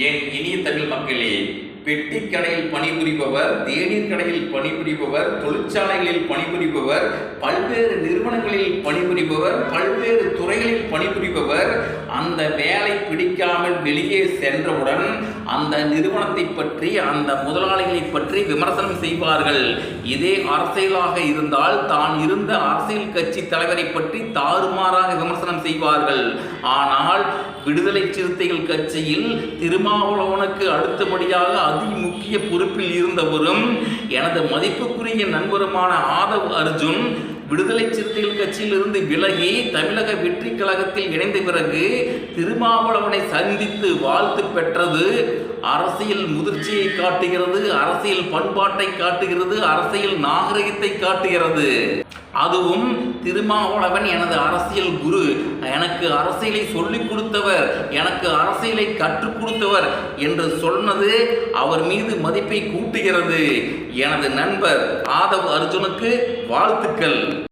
என் இனிய தமிழ் மக்களே பெட்டி கடையில் பணிபுரிபவர் தேநீர் கடையில் பணிபுரிபவர் தொழிற்சாலைகளில் பணிபுரிபவர் பல்வேறு நிறுவனங்களில் பணிபுரிபவர் பல்வேறு துறைகளில் பணிபுரிபவர் அந்த வேலை பிடிக்காமல் வெளியே சென்றவுடன் அந்த நிறுவனத்தை பற்றி அந்த முதலாளிகளை பற்றி விமர்சனம் செய்வார்கள். இதே அரசியலாக இருந்தால் தான் இருந்த அரசியல் கட்சி தலைவரை பற்றி தாறுமாறாக விமர்சனம் செய்வார்கள். ஆனால் விடுதலை சிறுத்தைகள் கட்சியில் திருமாவளவனுக்கு அடுத்தபடியாக அதி முக்கிய பொறுப்பில் இருந்தவரும் எனது மதிப்புக்குரிய நண்பருமான ஆதவ் அர்ஜுன் விடுதலை சிறுத்தைகள் கட்சியிலிருந்து விலகி தமிழக வெற்றி கழகத்தில் இணைந்த பிறகு திருமாவளவனை சந்தித்து வாழ்த்து பெற்றது. அரசியல் முதிர்ச்சியை காட்டுகிறது அரசியல் பண்பாட்டை காட்டுகிறது அரசியல் நாகரிகத்தை காட்டுகிறது. அதுவும் திருமாவளவன் எனது அரசியல் குரு. எனக்கு அரசியலை சொல்லிக் கொடுத்தவர் எனக்கு அரசியலை கற்றுக் கொடுத்தவர் என்று சொன்னது அவர் மீது மதிப்பை கூட்டுகிறது. எனது நண்பர் ஆதவ் அர்ஜுனுக்கு வாழ்த்துக்கள்.